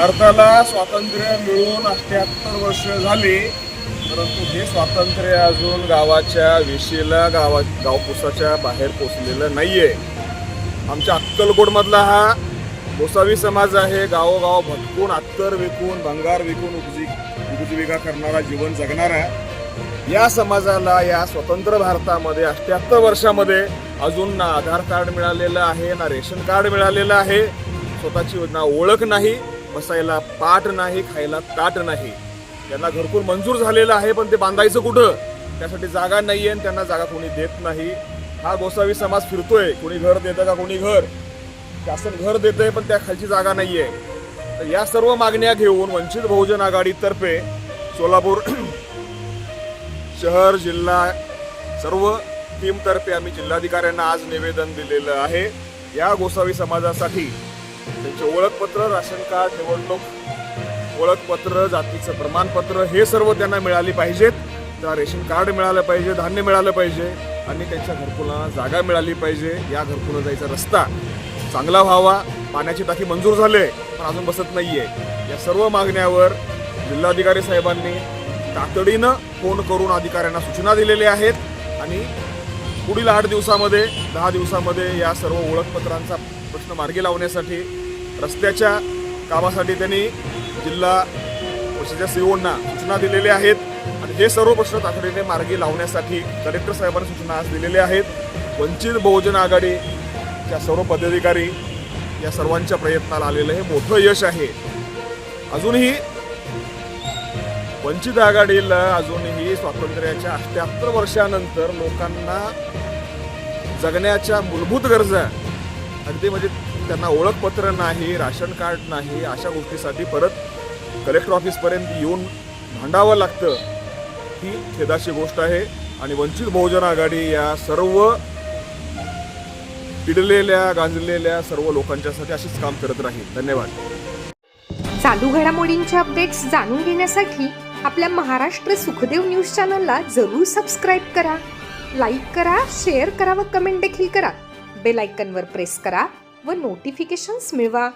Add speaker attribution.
Speaker 1: भारताला स्वातंत्र्य मिळून अठ्याहत्तर वर्ष झाली परंतु हे स्वातंत्र्य अजून गावाच्या वेशीला गावा गावपुसाच्या बाहेर पोचलेलं नाही आहे आमच्या अक्कलकोटमधला हा गोसावी समाज आहे. गावोगाव भटकून अत्तर विकून भंगार विकून उपजी उपजीविका करणारा जीवन जगणारा या समाजाला या स्वतंत्र भारतामध्ये अठ्याहत्तर वर्षामध्ये अजून ना आधार कार्ड मिळालेलं आहे ना रेशन कार्ड मिळालेलं आहे. स्वतःची ना ओळख नाही. बसायला पाट नाही खायला ताट नाही. त्यांना घरकुल मंजूर झालेलं आहे पण ते बांधायचं कुठं? त्यासाठी जागा नाही आहे आणि त्यांना जागा कोणी देत नाही. हा गोसावी समाज फिरतोय. कोणी घर देतं का कोणी घर? शासन घर देतंय पण त्या खालची जागा नाही तर या सर्व मागण्या घेऊन वंचित बहुजन आघाडीतर्फे सोलापूर शहर जिल्हा सर्व टीमतर्फे आम्ही जिल्हाधिकाऱ्यांना आज निवेदन दिलेलं आहे. या गोसावी समाजासाठी त्यांचे ओळखपत्र राशन कार्ड निवडणूक ओळखपत्र जातीचं प्रमाणपत्र हे सर्व त्यांना मिळाली पाहिजेत. त्या रेशन कार्ड मिळालं पाहिजे धान्य मिळालं पाहिजे आणि त्यांच्या घरकुला जागा मिळाली पाहिजे. या घरकुला जायचा रस्ता चांगला व्हावा. पाण्याची टाकी मंजूर झाले पण अजून बसत नाहीये. या सर्व मागण्यावर जिल्हाधिकारी साहेबांनी तातडीनं फोन करून अधिकाऱ्यांना सूचना दिलेल्या आहेत. आणि पुढील आठ दिवसामध्ये दहा दिवसामध्ये या सर्व ओळखपत्रांचा प्रश्न मार्गी लावण्यासाठी रस्त्याच्या कामासाठी त्यांनी जिल्हा परिषदेच्या सीओंना सूचना दिलेल्या आहेत. आणि हे सर्व प्रश्न तातडीने मार्गी लावण्यासाठी कलेक्टर साहेबांनी सूचना आज दिलेल्या आहेत. वंचित बहुजन आघाडीच्या सर्व पदाधिकारी या सर्वांच्या प्रयत्नाला आलेलं हे मोठं यश आहे. अजूनही वंचित आघाडीला अजूनही स्वातंत्र्याच्या अठ्याहत्तर वर्षानंतर लोकांना जगण्याच्या मूलभूत गरजा अगदी म्हणजे त्यांना ओळखपत्र नाही राशन कार्ड नाही अशा गोष्टीसाठी परत कलेक्टर ऑफिसपर्यंत येऊन भांडावं लागतं. ही खेदाची गोष्ट आहे. आणि वंचित बहुजन आघाडी या सर्व पिडलेल्या गांजलेल्या सर्व लोकांच्यासाठी अशीच काम करत राहील. धन्यवाद.
Speaker 2: चालू घडामोडींचे अपडेट्स जाणून घेण्यासाठी आपल्या महाराष्ट्र सुखदेव न्यूज चॅनलला जरूर सबस्क्राईब करा. लाईक करा शेअर करा व कमेंट देखील करा. बेल आयकनवर प्रेस करा व नोटिफिकेशन्स मिळवा.